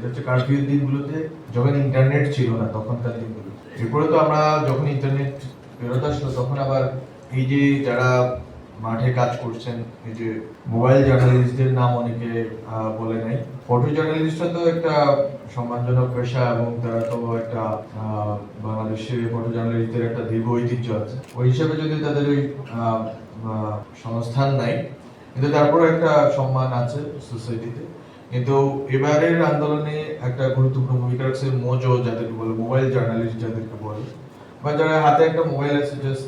সেটা হচ্ছে কারফিউর দিনগুলোতে যখন ইন্টারনেট ছিল না তখনকার দিনগুলো এরপরে তো আমরা যখন ইন্টারনেট ফেরত আসলো তখন আবার এই যে যারা মাঠে কাজ করছেন এই যে মোবাইল জার্নালিস্টদের নাম অনেকে বলে নাই। ফটো জার্নালিস্টরা তো একটা সম্মানজনক পেশা এবং তারা তো একটা আহ, বাংলাদেশে ফটো জার্নালিস্টদের একটা দীর্ঘ ঐতিহ্য আছে। ওই হিসাবে যদি তাদের ওই সংস্থান নাই কিন্তু তারপরে একটা সম্মান আছে সোসাইটিতে কিন্তু এবারের আন্দোলনে একটা গুরুত্বপূর্ণ ভূমিকা রাখছে মোজো যাদেরকে বলে, মোবাইল জার্নালিস্ট যাদেরকে বলে। বা যারা হাতে একটা মোবাইল আছে জাস্ট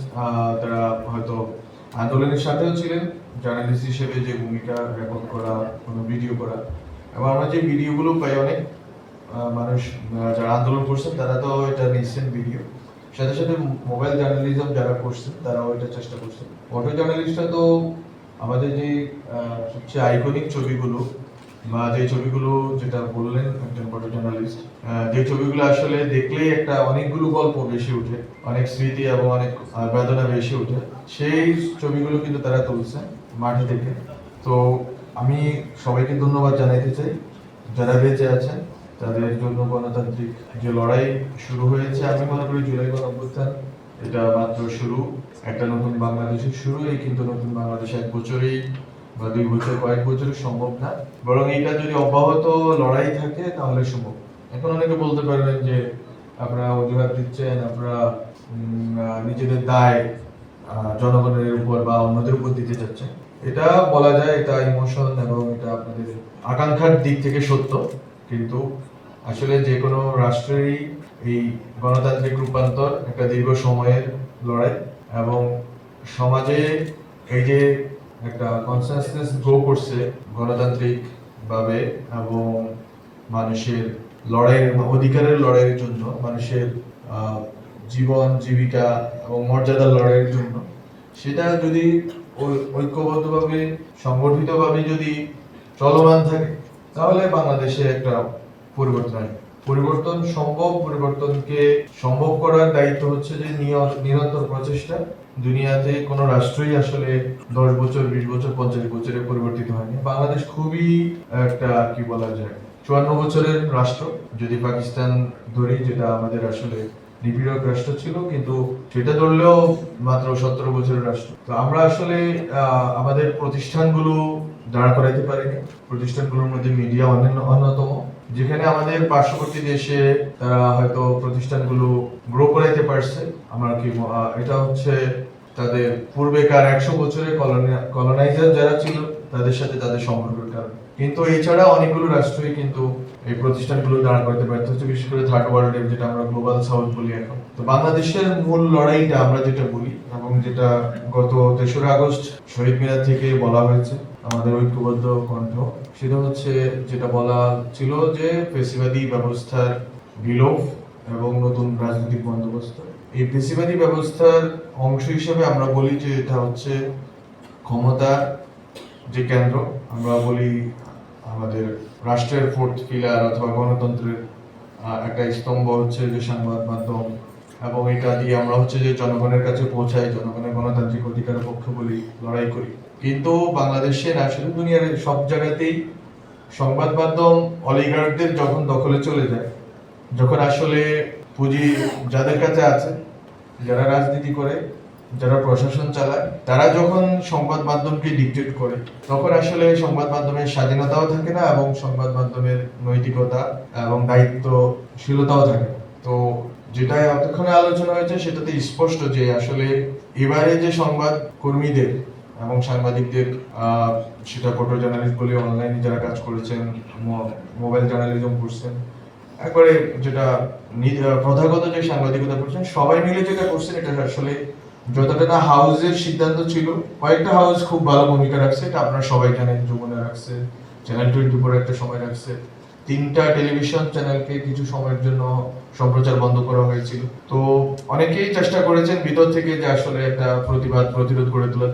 তারা হয়তো আন্দোলনের সাথেও ছিলেন। জার্নালিস্ট হিসেবে যে ভূমিকা রেকর্ড করা, কোনো ভিডিও করা। এবং আমরা যে ভিডিওগুলো পাই অনেক মানুষ যারা আন্দোলন করছেন, তারা তো এটা নিচ্ছেন ভিডিও সাথে সাথে মোবাইল জার্নালিজম যারা করছেন, তারাও এটা চেষ্টা করছেন। ফটো জার্নালিস্টরা তো আমাদের যে সবচেয়ে আইকনিক ছবিগুলো বা যে ছবিগুলো যেটা বললেন একজন ফটো জার্নালিস্ট যে ছবিগুলো আসলে দেখলেই একটা অনেকগুলো গল্প বেশি ওঠে, অনেক স্মৃতি এবং অনেক বেদনা বেশি ওঠে, সেই ছবিগুলো কিন্তু তারা তুলছে মাটি থেকে। তো আমি সবাইকে ধন্যবাদ জানাইতে চাই, যারা বেঁচে আছেন, তাদের জন্য গণতান্ত্রিক যে লড়াই শুরু হয়েছে, আমি মনে করি জুলাই গণ অভ্যুত্থান, এটা মাত্র শুরু, একটা নতুন বাংলাদেশের শুরু এই কিন্তু নতুন বাংলাদেশ এক বছরেই বা দুই বছর, কয়েক বছরে সম্ভব না। বরং এটা যদি অব্যাহত লড়াই থাকে, তাহলে সম্ভব। এখন অনেকে বলতে পারবেন যে, আপনারা অজুহাত দিচ্ছেন, আপনারা নিজেদের দায় জনগণের উপর বা অন্যদের উপর দিতে চাচ্ছেন। এটা বলা যায়, এটা ইমোশন এবং এটা আপনাদের আকাঙ্ক্ষার দিক থেকে সত্য। কিন্তু আসলে যে কোনো রাষ্ট্রেরই এই গণতান্ত্রিক রূপান্তর একটা দীর্ঘ সময়ের লড়াই এবং সমাজে এই যে একটা কনসেনসাস গ্রো করছে গণতান্ত্রিক ভাবে এবং মানুষের লড়াইয়ের অধিকারের লড়াইয়ের জন্য, মানুষের জীবন, জীবিকা এবং মর্যাদার লড়াইয়ের জন্য। সেটা যদি ঐক্যবদ্ধভাবে, সংগঠিতভাবে যদি চলমান থাকে, তাহলে বাংলাদেশে একটা পরিবর্তন আসবে। পরিবর্তন সম্ভব, পরিবর্তনকে সম্ভব করার দায়িত্ব হচ্ছে যে নিরন্তর প্রচেষ্টা। দুনিয়াতে কোনো রাষ্ট্রই আসলে দশ বছর, বিশ বছর, পঞ্চাশ বছরে পরিবর্তিত হয়নি। বাংলাদেশ খুবই একটা, কি বলা যায়, চুয়ান্ন বছরের রাষ্ট্র। যদি পাকিস্তান ধরি, যেটা আমাদের আসলে নিপীড়ক রাষ্ট্র ছিল, কিন্তু সেটা ধরলেও মাত্র সতেরো বছরের রাষ্ট্র। তো আমরা আসলে আমাদের প্রতিষ্ঠানগুলো দাঁড় করাইতে পারিনি। প্রতিষ্ঠানগুলোর মধ্যে মিডিয়া অন্যান্য, অন্যতম। যেখানে আমাদের পার্শ্ববর্তী দেশে তারা হয়তো প্রতিষ্ঠানগুলো গ্রো করাইতে পারছে। আমার কি এটা হচ্ছে তাদের পূর্বেকার একশো বছরের কলোনাইজার যারা ছিল, তাদের সাথে তাদের সম্পর্কের কিন্তু এছাড়া অনেকগুলো রাষ্ট্রই কিন্তু এই প্রতিষ্ঠানগুলো দাঁড় করতে ব্যর্থ হচ্ছে, বিশেষ করে থার্ড ওয়ার্ল্ড যেটা আমরা গ্লোবাল সাউথ বলি এখন। তো বাংলাদেশের মূল লড়াইটা আমরা যেটা বলি, এবং যেটা গত তেসরা আগস্ট শহীদ মিনার থেকে বলা হয়েছে, আমাদের ঐক্যবদ্ধ কণ্ঠ, সেটা হচ্ছে যেটা বলা ছিল যে পেশিবাদী ব্যবস্থার বিলোপ এবং নতুন রাজনৈতিক বন্দোবস্ত। এই পেশিবাদী ব্যবস্থার অংশ হিসেবে আমরা বলি যে এটা হচ্ছে ক্ষমতা যে কেন্দ্র, আমরা বলি আমাদের রাষ্ট্রের ফোর্থ পিলার অথবা গণতন্ত্রের একটা স্তম্ভ হচ্ছে যে সংবাদ মাধ্যম এবং এটা দিয়ে আমরা হচ্ছে যে জনগণের কাছে পৌঁছাই, জনগণের গণতান্ত্রিক অধিকারের পক্ষে বলি, লড়াই করি। কিন্তু বাংলাদেশের আসলে দুনিয়ার সব জায়গাতেই সংবাদ মাধ্যম অলিগার্কদের যখন দখলে চলে যায়, যখন আসলে পুঁজি যাদের কাছে আছে, যারা রাজনীতি করে, যারা প্রশাসন চালায়, তারা যখন সংবাদ মাধ্যমকে ডিকটেট করে, তখন আসলে সংবাদ মাধ্যমের স্বাধীনতাও থাকে না এবং সংবাদ মাধ্যমের নৈতিকতা এবং দায়িত্বশীলতাও থাকে। তো যেটা এতক্ষণে আলোচনা হয়েছে, সেটাতে স্পষ্ট যে আসলে এবারে যে সংবাদ কর্মীদের এবং সাংবাদিকদের সেটা ফটো জার্নালিস্ট বলে অনলাইনে যারা কাজ করেছেন মোবাইল জার্নালিজম করছেন একবারে যেটা প্রথাগত যে সাংবাদিকতা করছেন সবাই মিলে যেটা করছেন, এটা আসলে যতটা না হাউসের সিদ্ধান্ত ছিল, কয়েকটা হাউস খুব ভালো ভূমিকা রাখছে, এটা আপনারা সবাই জানেন যমুনা রাখছে চ্যানেল টোয়েন্টি ফোর একটা সময় রাখছে। তিনটা টেলিভিশন চ্যানেলকে কিছু সময়ের জন্য সম্প্রচার বন্ধ করা হয়েছিল। তো অনেকেই চেষ্টা করেছেন ভিতর থেকে যে আসলে একটা প্রতিবাদ, প্রতিরোধ গড়ে তোলা